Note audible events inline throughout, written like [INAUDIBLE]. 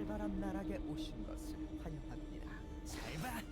활발한 나락에 오신 것을 환영합니다. 잘 봐.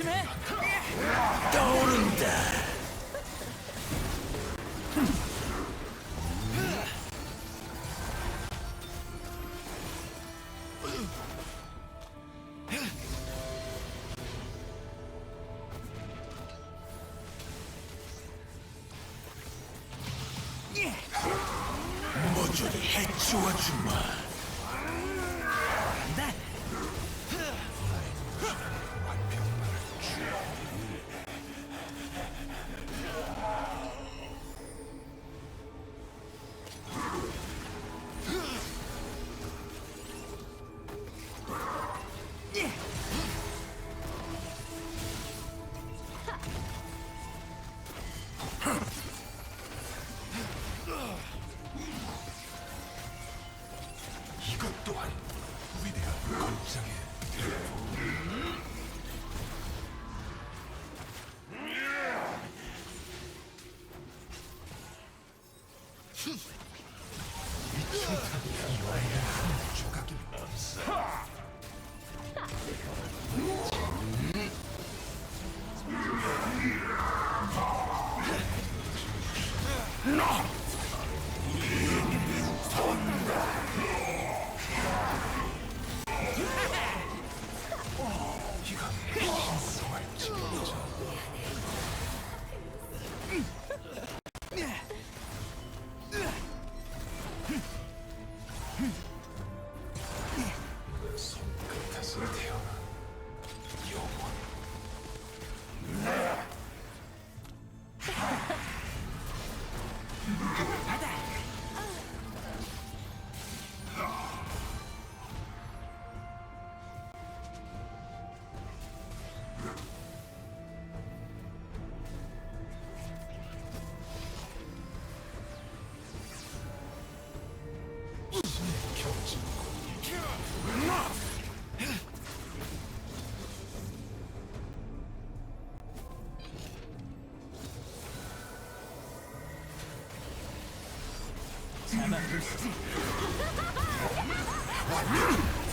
조심해.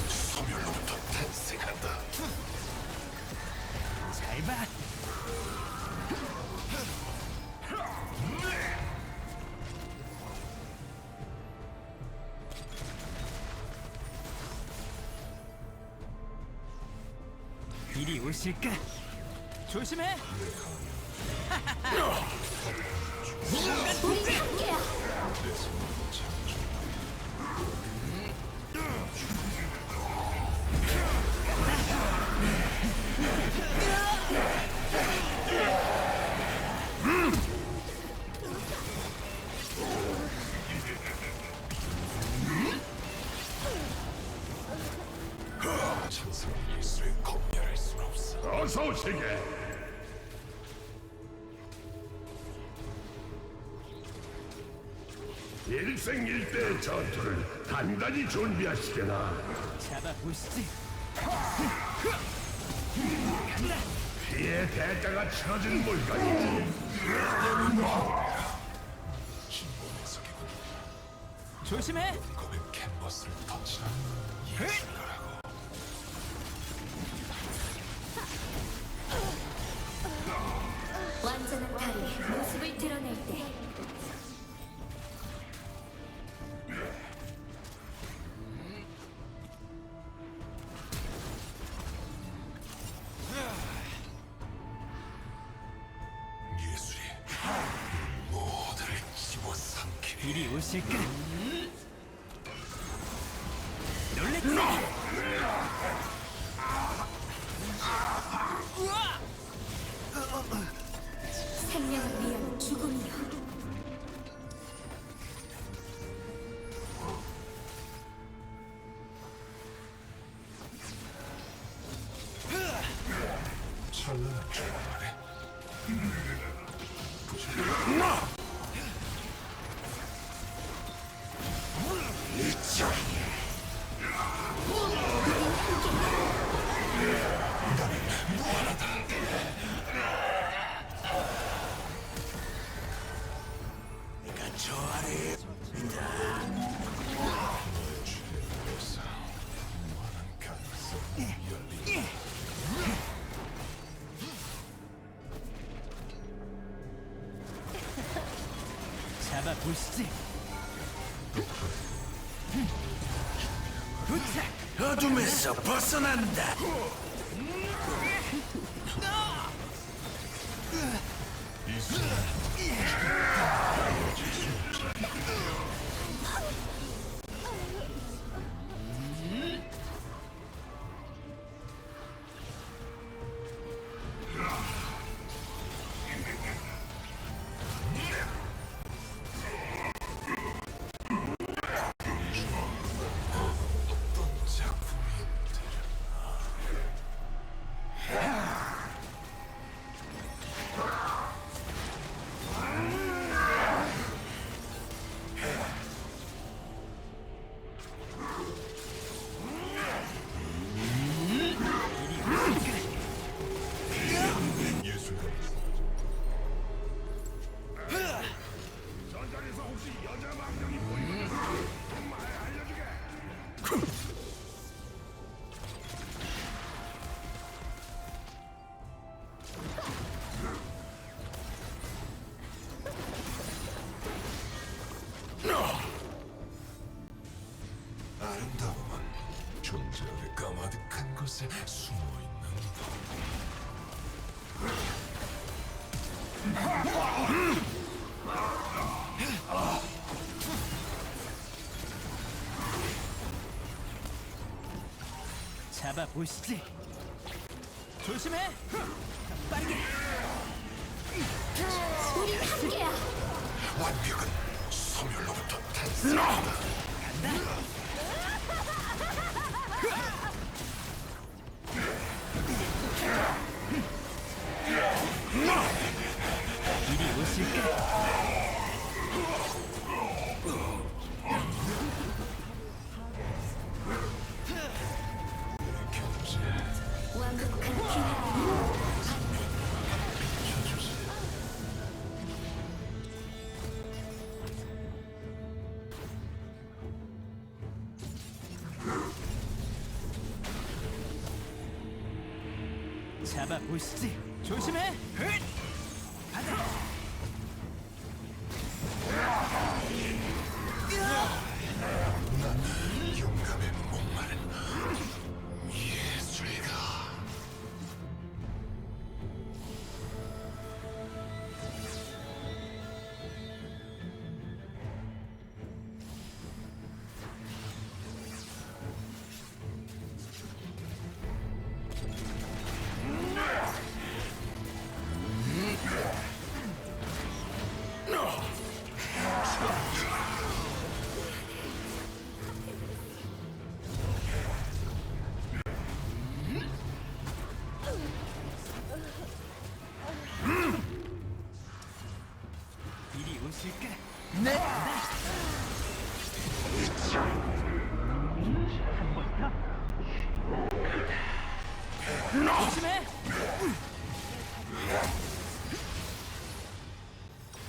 소멸로부터 탄생한다 잘 봐. 이리 오실까? 조심해. 우리 함께야. 어 어서 오시게. 일생일대의 전투를 단단히 준비하시게나. 잡아보시지. 피의 대가가 치러진 물건이지. 조심해. 이거는 캔버스를 터치하는 예술가라고 완 오실까? 놀랬지? 생명을 위한 죽음이여 전라 전라 나! 어둠에서 벗어난다. 잡아보시지. 조심해. 빠르게. 우리 함께야. 완벽은 소멸로부터 탄생한다. 이리 잡아보시지. 조심해. 헛!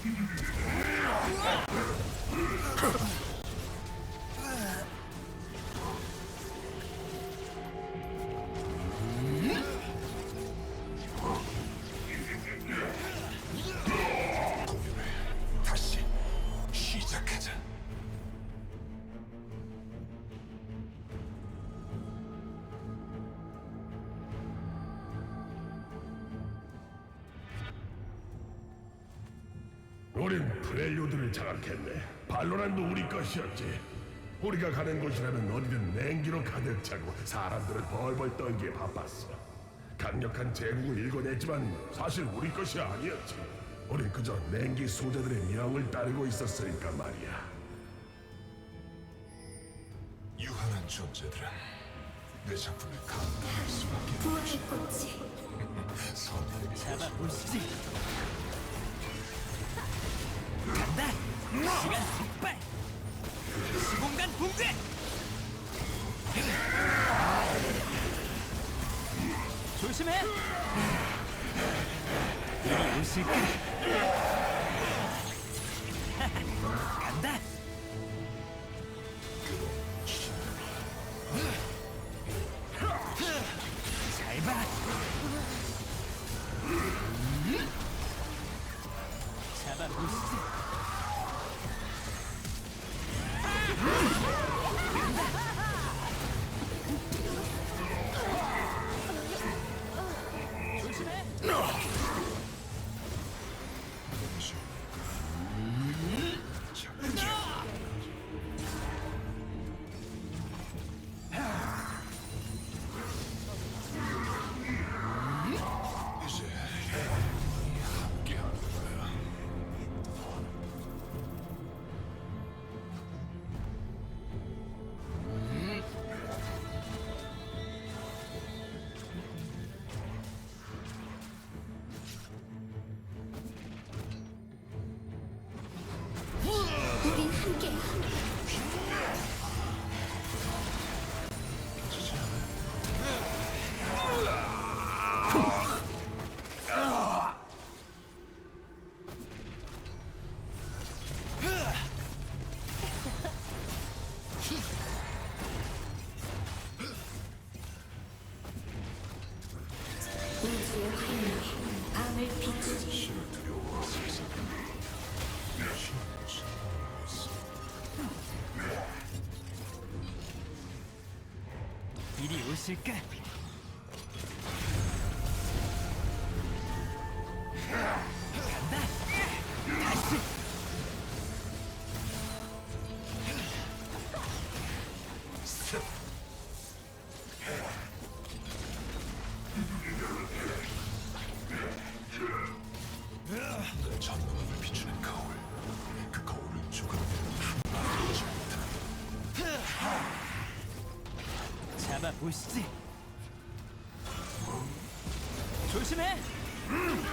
공 프렐류드를 장악했네. 발로란도 우리 것이었지. 우리가 가는 곳이라면 어디든 냉기로 가득 차고 사람들은 벌벌 떨기에 바빴어. 강력한 제국을 일궈냈지만 사실 우리 것이 아니었지. 우린 그저 냉기 소자들의 명을 따르고 있었으니까 말이야. 유한한 존재들은 내 작품을 감당할 수밖에 부활의 꽃이 [LAUGHS] 없어. 시간 폭발! 시공간 붕괴! 조심해! 이리 올수 있게! [LAUGHS] 간다! 이리 오실까? 아마 보시지. 조심해. 음.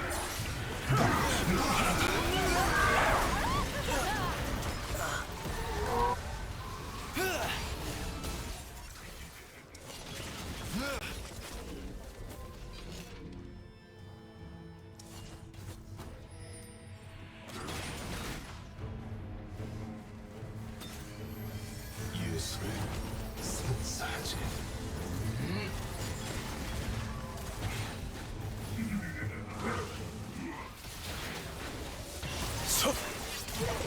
Let's go.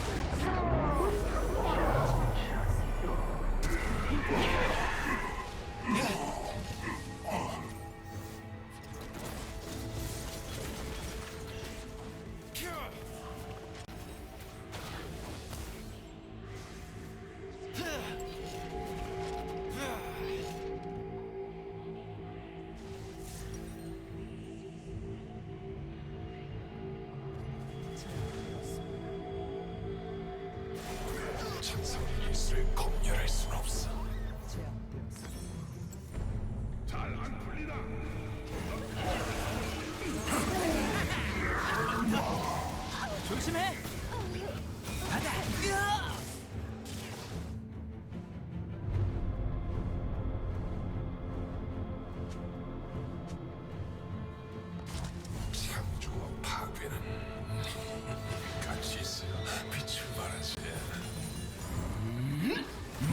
조심해. 가자. [LAUGHS]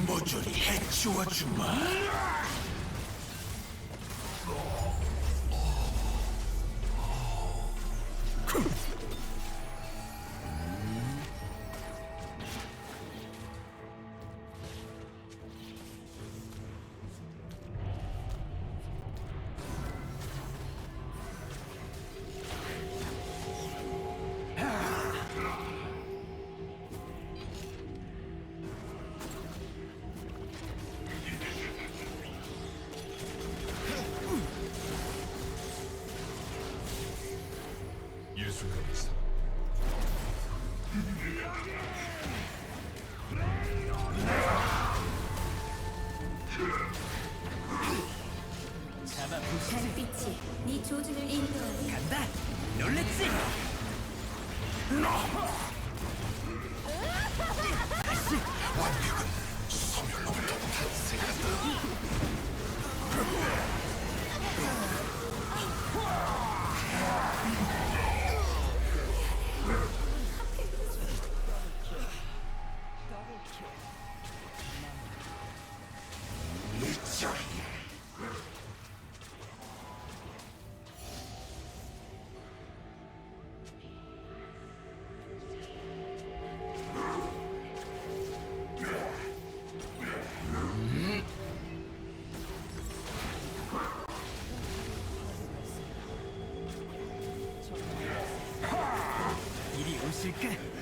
뭐저리 해치워주마. 求取之干！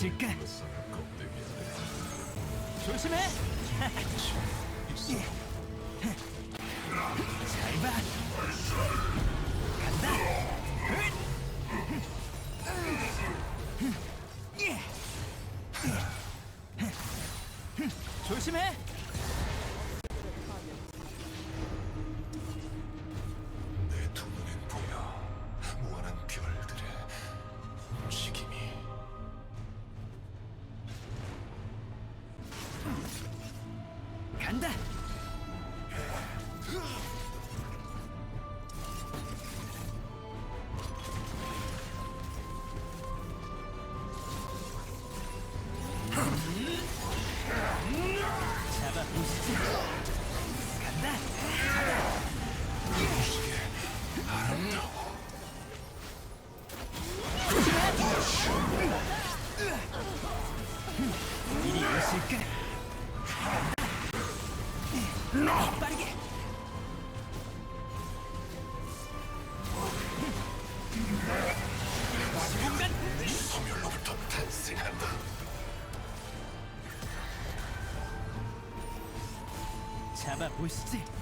있을까? 조심해! [LAUGHS] 예. 잘 봐! 간다. 咱们不是这。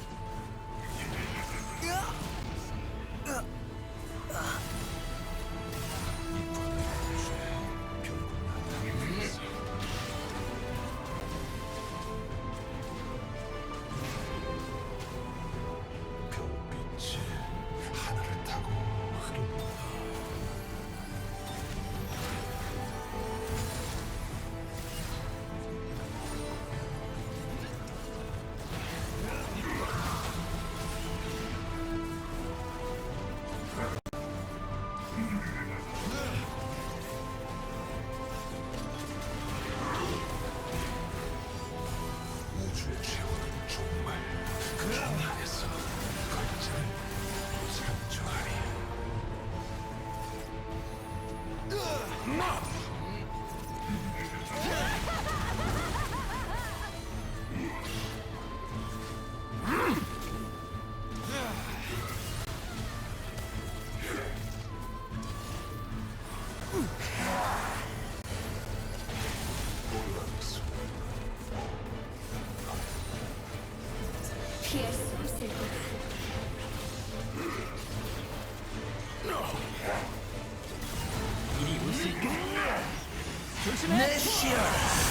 내 시야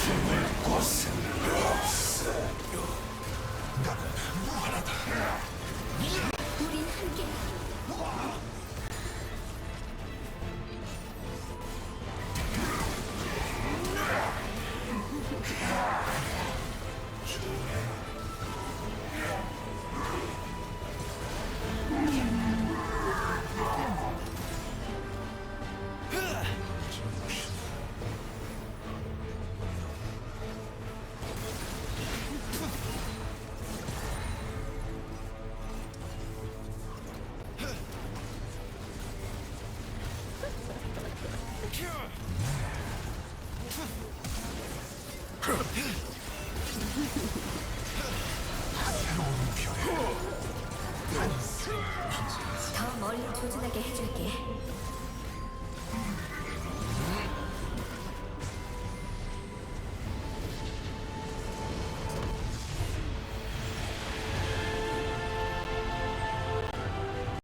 숨을 곳은 없어 나는 무한하다 우린 함께